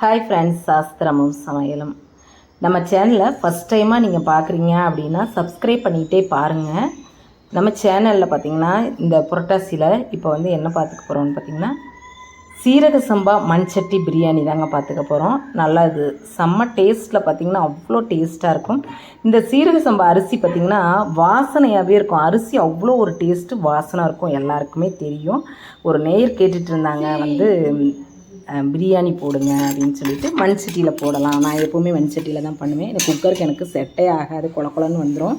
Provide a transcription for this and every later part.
Hi friends சாஸ்திரமும் சமையலும். நம்ம சேனலை ஃபஸ்ட் டைமாக நீங்கள் பார்க்குறீங்க அப்படின்னா சப்ஸ்கிரைப் பண்ணிகிட்டே பாருங்கள் நம்ம சேனலில் பார்த்தீங்கன்னா இந்த புரட்டாசியில் இப்போ வந்து என்ன பார்த்துக்க போகிறோம்னு பார்த்தீங்கன்னா சீரக சம்பா மண்சட்டி பிரியாணி தாங்க பார்த்துக்க போகிறோம் நல்லா இது செம்ம டேஸ்ட்டில் பார்த்தீங்கன்னா அவ்வளோ டேஸ்ட்டாக இருக்கும். இந்த சீரக சம்பா அரிசி பார்த்திங்கன்னா வாசனையாகவே இருக்கும். அரிசி அவ்வளோ ஒரு டேஸ்ட்டு வாசனை இருக்கும். எல்லாருக்குமே தெரியும். ஒரு நேயர் கேட்டுட்டு இருந்தாங்க வந்து பிரியாணி போடுங்க அப்படின்னு சொல்லிட்டு மண் சட்டியில் போடலாம். நான் எப்போவுமே மண் சட்டியில் தான் பண்ணுவேன். எனக்கு குக்கருக்கு எனக்கு செட்டே ஆகாது குள குளன்னு வந்துடும்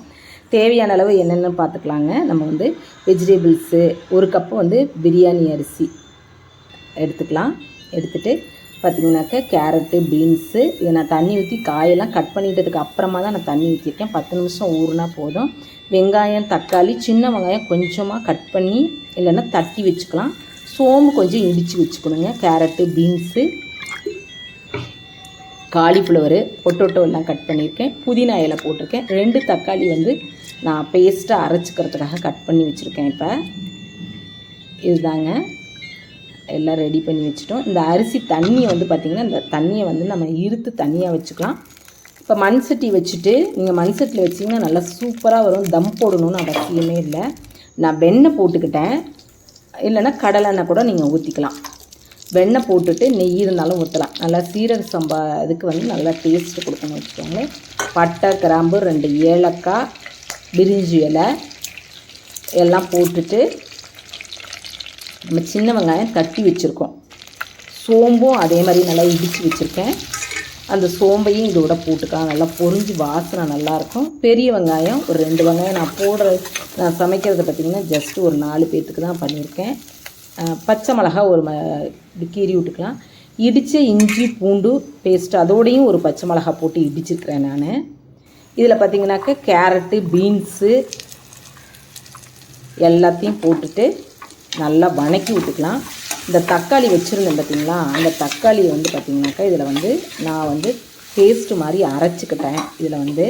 தேவையான அளவு என்னென்னு பார்த்துக்கலாங்க. நம்ம வந்து வெஜிடபிள்ஸு ஒரு கப்பு வந்து பிரியாணி அரிசி எடுத்துக்கலாம். எடுத்துகிட்டு பார்த்தீங்கன்னாக்கா கேரட்டு பீன்ஸு இதை நான் தண்ணி ஊற்றி காயெல்லாம் கட் பண்ணிட்டதுக்கு அப்புறமா தான் நான் தண்ணி ஊற்றிருக்கேன் பத்து நிமிஷம் ஊறுனா போதும். வெங்காயம் தக்காளி சின்ன வெங்காயம் கொஞ்சமாக கட் பண்ணி இல்லைன்னா தட்டி வச்சுக்கலாம். சோம்பு கொஞ்சம் இடித்து வச்சுக்கணுங்க. கேரட்டு பீன்ஸு காலிஃப்ளவரு பொட்டோட்டோ எல்லாம் கட் பண்ணியிருக்கேன். புதினா இலை போட்டிருக்கேன். ரெண்டு தக்காளி வந்து நான் பேஸ்ட்டாக அரைச்சிக்கிறதுக்காக கட் பண்ணி வச்சுருக்கேன் இப்போ. இதுதாங்க. எல்லாம் ரெடி பண்ணி வச்சுட்டோம். இந்த அரிசி தண்ணியை வந்து பார்த்திங்கன்னா இந்த தண்ணியை வந்து நம்ம இருத்து தனியாக வச்சுக்கலாம். இப்போ மண் சட்டி வச்சுட்டு நீங்கள் மண் சட்டியில் வச்சிங்கன்னா நல்லா சூப்பராக வரும். தம் போடணும்னு அவசியமே இல்லை. நான் வெண்ணெய் போட்டுக்கிட்டேன். இல்லைன்னா கடலெண்ணெய் கூட நீங்கள் ஊற்றிக்கலாம் வெண்ணெய் போட்டுட்டு நெய் இருந்தாலும் ஊற்றலாம் நல்லா சீரக சம்பா இதுக்கு வந்து நல்லா டேஸ்ட்டு கொடுக்கணும் வச்சுக்கோங்களேன். பட்டை கிராம்பு ரெண்டு ஏலக்காய் பிரிஞ்சி இலை எல்லாம் போட்டுட்டு நம்ம சின்ன வெங்காயம் தட்டி வச்சுருக்கோம். சோம்பும் அதே மாதிரி நல்லா இடித்து வச்சுருக்கேன். அந்த சோம்பையும் இதோட போட்டுக்கலாம். நல்லா பொறிஞ்சு வாசனை நல்லாயிருக்கும் பெரிய வெங்காயம் ஒரு ரெண்டு வெங்காயம் நான் போடுற நான் சமைக்கிறது பார்த்திங்கன்னா ஜஸ்ட்டு ஒரு நாலு பேர்த்துக்கு தான் பண்ணியிருக்கேன். பச்சை மிளகா ஒரு ம கீறி விட்டுக்கலாம். இடித்த இஞ்சி பூண்டு பேஸ்ட் அதோடையும் ஒரு பச்சை மிளகா போட்டு இடிச்சிருக்கிறேன் நான். இதில் பார்த்தீங்கன்னாக்கா கேரட்டு பீன்ஸு எல்லாத்தையும் போட்டுட்டு நல்லா வணக்கி விட்டுக்கலாம். இந்த தக்காளி வச்சுருந்தேன் பார்த்திங்களா அந்த தக்காளியை வந்து பார்த்திங்கனாக்கா இதில் வந்து நான் வந்து பேஸ்ட்டு மாதிரி அரைச்சிக்கிட்டேன். இதில் வந்து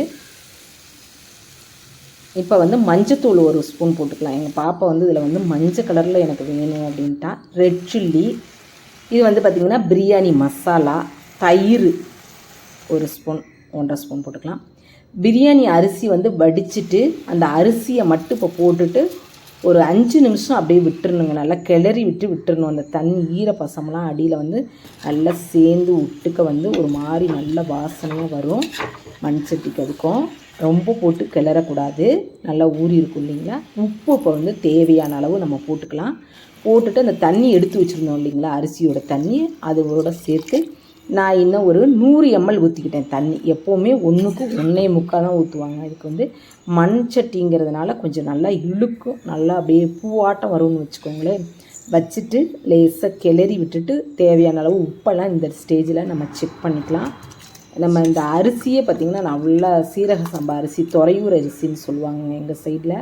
இப்போ வந்து மஞ்சத்தூள் ஒரு ஸ்பூன் போட்டுக்கலாம். எங்கள் பாப்பா வந்து இதில் வந்து மஞ்சள் கலரில் எனக்கு வேணும் அப்படின்ட்டா. ரெட் சில்லி இது வந்து பார்த்திங்கன்னா பிரியாணி மசாலா தயிர் ஒரு ஸ்பூன் ஒன்றரை ஸ்பூன் போட்டுக்கலாம். பிரியாணி அரிசி வந்து வடிச்சிட்டு அந்த அரிசியை மட்டும் இப்போ போட்டுட்டு ஒரு அஞ்சு நிமிஷம் அப்படியே விட்டுருணுங்க நல்லா கிளறி விட்டு விட்டுறணும். அந்த தண்ணி ஈரப்பசம்லாம் அடியில் வந்து நல்லா சேர்ந்து விட்டுக்க வந்து ஒரு மாதிரி நல்ல வாசனையாக வரும். மண் சட்டிக்கு அதுக்கும். ரொம்ப போட்டு கிளறக்கூடாது. நல்லா ஊறி இருக்கும் இல்லைங்களா? உப்பு இப்போ வந்து தேவையான அளவு நம்ம போட்டுக்கலாம். போட்டுட்டு அந்த தண்ணி எடுத்து வச்சுருந்தோம் இல்லைங்களா? அரிசியோட தண்ணி அதோட சேர்த்து நான் இன்னும் ஒரு நூறு எம்எல் ஊற்றிக்கிட்டேன் தண்ணி. எப்போவுமே ஒன்றுக்கு ஒன்றே முக்கால் தான் ஊற்றுவாங்க இதுக்கு வந்து மண் சட்டிங்கிறதுனால கொஞ்சம் நல்லா இழுக்கும். நல்லா அப்படியே பூவாட்டம் வரும்னு வச்சுக்கோங்களேன். வச்சுட்டு லேசாக கிளறி விட்டுட்டு தேவையான அளவு உப்பெல்லாம் இந்த ஸ்டேஜில் நம்ம செக் பண்ணிக்கலாம். நம்ம இந்த அரிசியே பார்த்திங்கன்னா நல்லா சீரக சம்பா அரிசி துறையூர் அரிசின்னு சொல்லுவாங்க எங்கள் சைடில்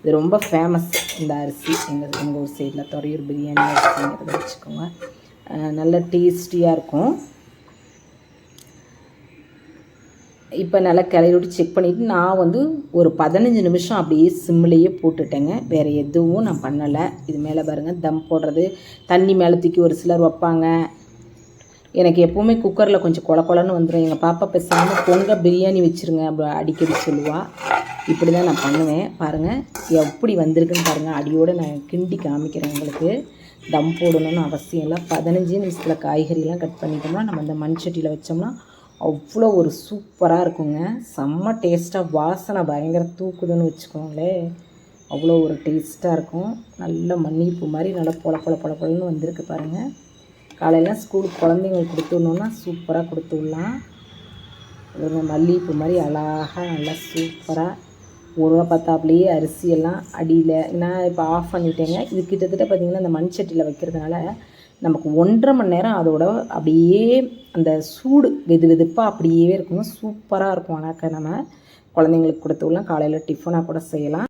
இது ரொம்ப ஃபேமஸ் இந்த அரிசி. எங்கள் எங்கள் ஊர் சைடில் துறையூர் பிரியாணி அரிசிங்கிறத வச்சுக்கோங்க. நல்ல டேஸ்டியாக இருக்கும். இப்போ நல்லா கிளறி விட்டு செக் பண்ணிவிட்டு நான் வந்து ஒரு பதினஞ்சு நிமிஷம் அப்படியே சிம்லேயே போட்டுட்டேங்க. வேறு எதுவும் நான் பண்ணலை. இது மேலே பாருங்கள் தம் போடுறது. தண்ணி மேலே தூக்கி ஒரு சிலர் வைப்பாங்க. எனக்கு எப்போவுமே குக்கரில் கொஞ்சம் கொல கொலன்னு வந்துடும் எங்கள் பாப்பா பேசாமல் பொங்க பிரியாணி வச்சுருங்க அப்படி அடிக்கடி சொல்லுவாள் இப்படி தான் நான் பண்ணுவேன். பாருங்கள் எப்படி வந்திருக்குன்னு பாருங்கள் அடியோடு நான் கிண்டி காமிக்கிறேன் உங்களுக்கு. தம் போடணும்னு அவசியம் இல்லை. பதினஞ்சு நிமிஷத்தில் காய்கறிலாம் கட் பண்ணிட்டோம்னா நம்ம அந்த மண் சட்டியில் வச்சோம்னா அவ்வளோ ஒரு சூப்பராக இருக்குங்க. செம்ம டேஸ்ட்டாக வாசனை பயங்கர தூக்குதுன்னு வச்சுக்கோங்களேன். அவ்வளோ ஒரு டேஸ்ட்டாக இருக்கும். நல்ல மண்ணிப்பு மாதிரி நல்லா பொல பொல பொல பொலன்னு வந்திருக்கு பாருங்கள் காலையில் ஸ்கூலுக்கு குழந்தைங்களுக்கு கொடுத்து விடணுன்னா சூப்பராக கொடுத்து விடலாம் ஒரு மல்லிகைப்பூ மாதிரி அழகாக நல்லா சூப்பராக ஒரு ரூபா அரிசியெல்லாம் அடியில். நான் இப்போ ஆஃப் பண்ணிட்டேங்க. இது கிட்டத்தட்ட பார்த்திங்கன்னா இந்த மண் சட்டியில் வைக்கிறதுனால நமக்கு ஒன்றரை மணி நேரம் அதோட அப்படியே அந்த சூடு வெது வெதுப்பாக அப்படியே இருக்கும் சூப்பராக இருக்கும். ஆனாக்கா நம்ம குழந்தைங்களுக்கு கொடுத்து விடலாம். காலையில் டிஃபனாக கூட செய்யலாம்.